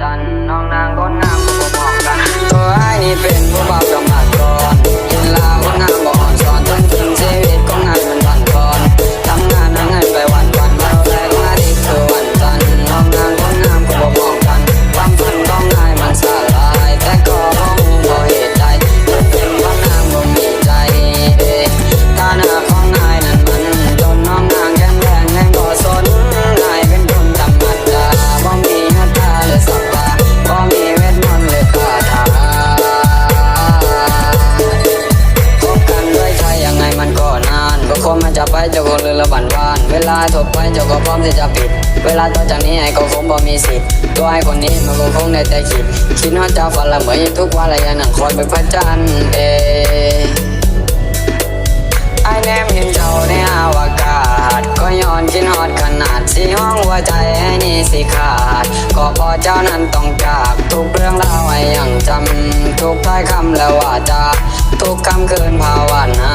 จันทร์น้องนา เจ้าก็เลยละบันวาน เวลาถกไปเจ้าก็พร้อมที่จะปิด เวลาต่อจากนี้ไอ้ก็คงบ่มีสิทธิ์ตัวไอ้คนนี้มันก็คงได้แต่คิดคิดว่าจะฝันละเหมยทุกวันละยังนั่งคอยเป็นพระจันทร์เอไอ้แนมเห็นเจ้าในอวกาศก็ย้อนกินฮอดขนาดสีห้องหัวใจให้นี่สิขาด ก็พอเจ้านั้นต้องจากทุกเรื่องราวไอ้ยังจำทุกท้ายคำและว่าจาทุกคำคืนภาวนา